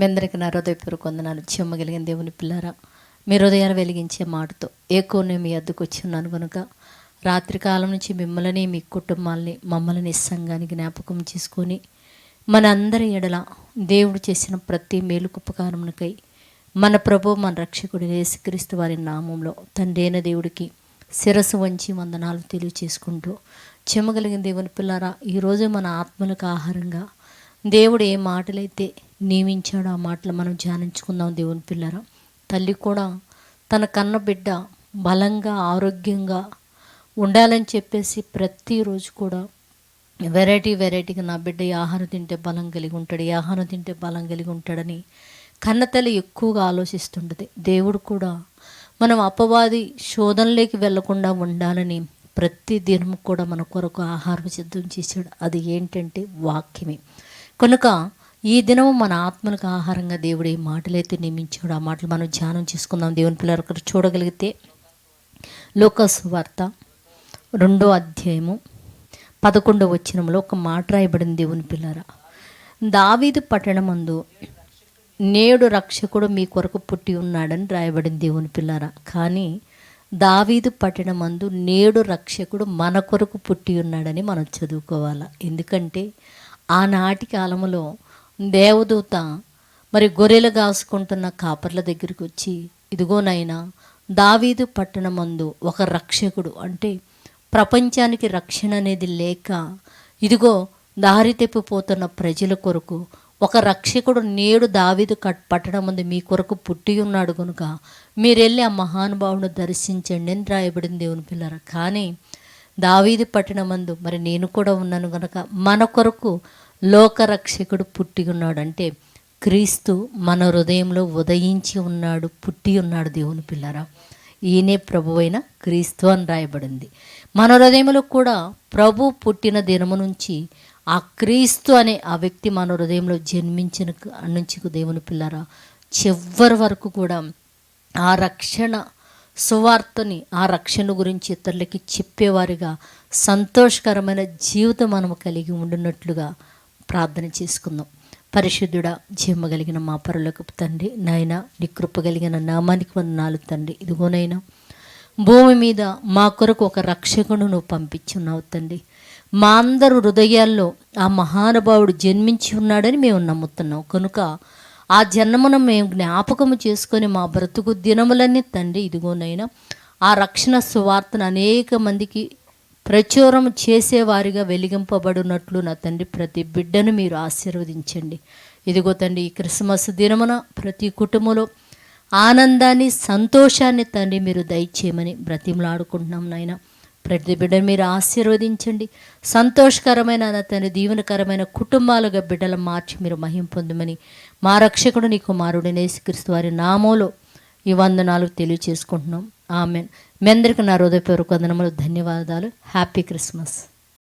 మీ అందరికీ నా హృదయపూర్వక వందనాలు. చెమ్మగలిగిన దేవుని పిల్లారా మీ హృదయాన్ని వెలిగించే మాటతో ఏకోనే మీ అద్దకు వచ్చిన్నాను కనుక రాత్రికాలం నుంచి మిమ్మల్ని మీ కుటుంబాలని మమ్మల్ని సంఘానికి జ్ఞాపకం చేసుకొని మన అందరి ఎడల దేవుడు చేసిన ప్రతి మేలుకుపకారమునకై మన ప్రభు మన రక్షకుడు యేసుక్రీస్తు వారి నామంలో తండ్రైన దేవుడికి శిరస్సు వంచి వందనాలు తెలియచేసుకుంటూ చెమ్మగలిగిన దేవుని పిల్లారా ఈరోజు మన ఆత్మలకు ఆహారంగా దేవుడు ఏ మాటలైతే నియమించాడు ఆ మాటలు మనం ధ్యానించుకుందాం దేవుని పిల్లరా. తల్లి కూడా తన కన్న బిడ్డ బలంగా ఆరోగ్యంగా ఉండాలని చెప్పేసి ప్రతిరోజు కూడా వెరైటీ వెరైటీగా నా బిడ్డ ఈ ఆహారం తింటే బలం కలిగి ఉంటాడు ఈ ఆహారం తింటే బలం కలిగి ఉంటాడని కన్నతల్లి ఎక్కువగా ఆలోచిస్తుంటుంది. దేవుడు కూడా మనం అపవాది శోధనలోకి వెళ్ళకుండా ఉండాలని ప్రతి దినం కూడా మన కొరకు ఆహారం సిద్ధం చేశాడు. అది ఏంటంటే వాక్యమే. కనుక ఈ దినం మన ఆత్మలకు ఆహారంగా దేవుడు ఏ మాటలైతే నియమించాడు. ఆ మాటలు మనం ధ్యానం చేసుకుందాం. దేవుని పిల్లలు ఒకరు చూడగలిగితే లోకస్ వార్త రెండో అధ్యాయము పదకొండవ వచ్చినములో ఒక మాట రాయబడింది దేవుని పిల్లరా. దావీదు పట్టణమందు నేడు రక్షకుడు మీ కొరకు పుట్టి ఉన్నాడని రాయబడింది దేవుని పిల్లరా. కానీ దావీదు పట్టణమందు నేడు రక్షకుడు మన కొరకు పుట్టి ఉన్నాడని మనం చదువుకోవాలి. ఎందుకంటే ఆనాటి కాలంలో దేవదూత మరి గొర్రెలు కాసుకుంటున్న కాపర్ల దగ్గరికి వచ్చి ఇదిగోనైనా దావీదు పట్టణమందు ఒక రక్షకుడు. అంటే ప్రపంచానికి రక్షణ అనేది లేక ఇదిగో దారి తెప్పిపోతున్న ప్రజల కొరకు ఒక రక్షకుడు నేడు దావీదు కట్ పట్టడం మీ కొరకు పుట్టి ఉన్నాడు కనుక మీరెళ్ళి ఆ మహానుభావును దర్శించండి అని రాయబడింది దేవుని పిల్లర. కానీ దావీదు పట్టణమందు మరి నేను కూడా ఉన్నాను కనుక మన కొరకు లోకరక్షకుడు పుట్టి ఉన్నాడు అంటే క్రీస్తు మన హృదయంలో ఉదయించి ఉన్నాడు పుట్టి ఉన్నాడు దేవుని పిల్లరా. ఈయనే ప్రభువైన క్రీస్తు అని రాయబడింది. మన హృదయంలో కూడా ప్రభు పుట్టిన దినము నుంచి ఆ క్రీస్తు అనే ఆ వ్యక్తి మన హృదయంలో జన్మించిన నుంచి దేవుని పిల్లరా చివరి వరకు కూడా ఆ రక్షణ సువార్తని ఆ రక్షణ గురించి ఇతరులకి చెప్పేవారిగా సంతోషకరమైన జీవితం మనము కలిగి ఉండినట్లుగా ప్రార్థన చేసుకుందాం. పరిశుద్ధుడా జీవగలిగిన మా పరులకు తండ్రి నాయన నీ కృప కలిగిన నామానికి వందనాలు తండ్రి. ఇదిగోనైనా భూమి మీద మా కొరకు ఒక రక్షకుడు నువ్వు పంపించున్నావు తండ్రి. మా అందరు హృదయాల్లో ఆ మహానుభావుడు జన్మించి ఉన్నాడని మేము నమ్ముతున్నాం. కనుక ఆ జన్మను మేము జ్ఞాపకము చేసుకొని మా బ్రతుకు దినములన్నీ తండ్రి ఇదిగోనైనా ఆ రక్షణ సువార్తను అనేక మందికి ప్రచురం చేసేవారిగా వెలిగింపబడినట్లు నా తండ్రి ప్రతి బిడ్డను మీరు ఆశీర్వదించండి. ఇదిగో తండ్రి ఈ క్రిస్మస్ దినమున ప్రతి కుటుంబంలో ఆనందాన్ని సంతోషాన్ని తండ్రి మీరు దయచేయమని బ్రతిమలాడుకుంటున్నాం నాయన. ప్రతి బిడ్డను మీరు ఆశీర్వదించండి. సంతోషకరమైన నా తండ్రి దీవెనకరమైన కుటుంబాలుగా బిడ్డలు మార్చి మీరు మహిం పొందమని మా రక్షకుడు నీ కుమారుడు నేసుక్రీస్తు వారి నామంలో ఈ వందనాలు తెలియచేసుకుంటున్నాం. ఆమె మీ అందరికీ నా హృదయపూర్వక వందనములు ధన్యవాదాలు. Happy Christmas.